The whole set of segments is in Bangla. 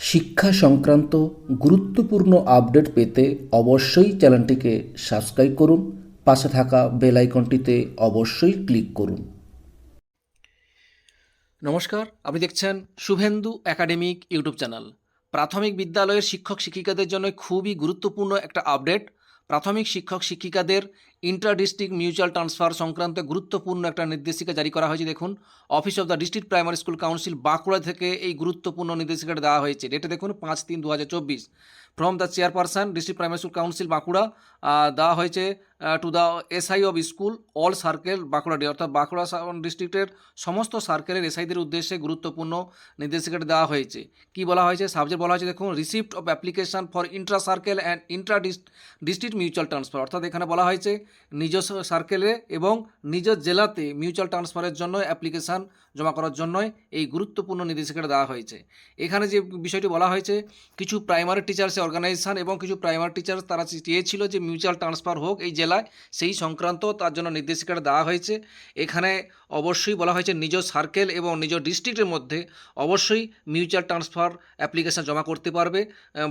শিক্ষা সংক্রান্ত গুরুত্বপূর্ণ আপডেট পেতে অবশ্যই চ্যানেলটিকে সাবস্ক্রাইব করুন, পাশে থাকা বেল আইকনটিতে অবশ্যই ক্লিক করুন। নমস্কার, আপনি দেখছেন শুভেন্দু একাডেমিক ইউটিউব চ্যানেল। প্রাথমিক বিদ্যালয়ের শিক্ষক শিক্ষিকাদের জন্য খুবই গুরুত্বপূর্ণ একটা আপডেট। প্রাথমিক শিক্ষক শিক্ষিকাদের ইন্টার ডিস্ট্রিক্ট মিউচুয়াল ট্রান্সফার সংক্রান্ত গুরুত্বপূর্ণ একটা নির্দেশিকা জারি করা হয়েছে। দেখুন, office of the district primary school council Bankura থেকে এই গুরুত্বপূর্ণ নির্দেশিকাটা দেওয়া হয়েছে। ডেটে দেখুন, পাঁচ তিন দু হাজার চব্বিশ। From the chairperson, district primary school council Bankura দেওয়া হয়েছে to the SI of school, all circle Bankura D, অর্থাৎ বাঁকুড়া ডিস্ট্রিক্টের সমস্ত সার্কেলের এসআইদের উদ্দেশ্যে গুরুত্বপূর্ণ নির্দেশিকাটা দেওয়া হয়েছে। কি বলা হয়েছে? সাবজেক্ট বলা হয়েছে, দেখুন, receipt of application for intra circle and intra district mutual transfer. অর্থাৎ এখানে বলা হয়েছে নিজস্ব সার্কেলে এবং নিজ জেলাতে মিউচুয়াল ট্রান্সফারের জন্য অ্যাপ্লিকেশান জমা করার জন্যই এই গুরুত্বপূর্ণ নির্দেশিকাটা দেওয়া হয়েছে। এখানে যে বিষয়টি বলা হয়েছে, কিছু প্রাইমারি টিচার্সের অর্গানাইজেশন এবং কিছু প্রাইমারি টিচার্স তারা চেয়েছিল যে মিউচুয়াল ট্রান্সফার হোক এই জেলায়, সেই সংক্রান্ত তার জন্য নির্দেশিকাটা দেওয়া হয়েছে। এখানে অবশ্যই বলা হয়েছে নিজ সার্কেল এবং নিজ ডিস্ট্রিক্টের মধ্যে অবশ্যই মিউচুয়াল ট্রান্সফার অ্যাপ্লিকেশন জমা করতে পারবে।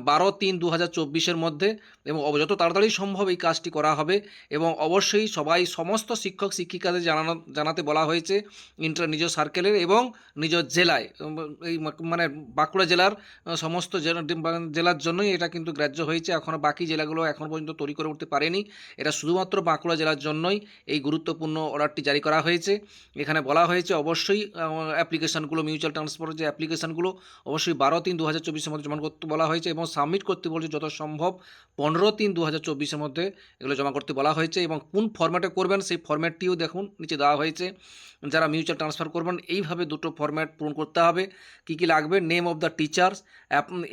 বারো তিন দু হাজার চব্বিশের মধ্যে এবং যত তাড়াতাড়ি সম্ভব এই কাজটি করা হবে এবং অবশ্যই সবাই সমস্ত শিক্ষক, শিক্ষিকাদের জানানো, জানাতে বলা হয়েছে ইন্টার নিজ সার্কেলের এবং নিজ জেলায়। এই মানে বাঁকুড়া জেলার সমস্ত জেলা- জেলার জন্যই এটা কিন্তু গ্রাহ্য হয়েছে। এখনও বাকি জেলাগুলো এখন পর্যন্ত তৈরি করে উঠতে পারেনি। এটা শুধুমাত্র বাঁকুড়া জেলার জন্যই এই গুরুত্বপূর্ণ অর্ডারটি জারি করা হয়েছে। এখানে বলা হয়েছে অবশ্যই অ্যাপ্লিকেশানগুলো মিউচুয়াল ট্রান্সফারের যে অ্যাপ্লিকেশানগুলো অবশ্যই বারো তিন দু হাজার চব্বিশের মধ্যে জমা করতে বলা হয়েছে এবং সাবমিট করতে বলছে যত সম্ভব পনেরো তিন দু হাজার চব্বিশের মধ্যে এগুলো জমা করতে বলা হয়েছে। এবং কোন ফরম্যাটে করবেন, সেই ফরম্যাটটিও দেখুন, নিচে দেওয়া হয়েছে। যারা মিউচুয়াল ট্রান্সফার করবেন, এইভাবে দুটো ফরম্যাট পূরণ করতে হবে। কী কী লাগবে? Name of the teachers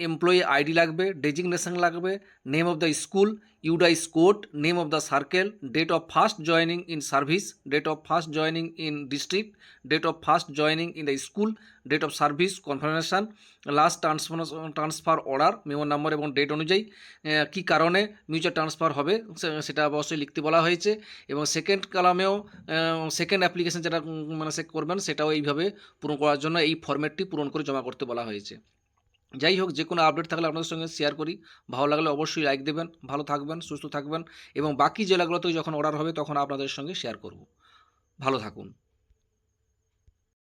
employee ID লাগবে ডেজিগনেশন লাগবে name of the school UDISE code, name of the circle, date of first joining in service, date of first joining in district, date of first joining in the school, date of service confirmation, last transfer transfer order memo number এবং ডেট অনুযায়ী কী কারণে মিউচুয়াল ট্রান্সফার হবে সেটা অবশ্যই লিখতে বলা হয়েছে। এবং সেকেন্ড কালামেও সেকেন্ড অ্যাপ্লিকেশন যেটা মানে সে করবেন, সেটাও এইভাবে পূরণ করার জন্য এই ফর্মেটটি পূরণ করে জমা করতে বলা হয়েছে। যাই হোক যে কোনো আপডেট থাকলে আপনাদের সঙ্গে শেয়ার করি। ভালো লাগলে অবশ্যই লাইক দেবেন, ভালো থাকবেন, সুস্থ থাকবেন, এবং বাকি জেলাগুলোতেও যখন অর্ডার হবে, তখন আপনাদের সঙ্গে শেয়ার করব। ভালো থাকুন।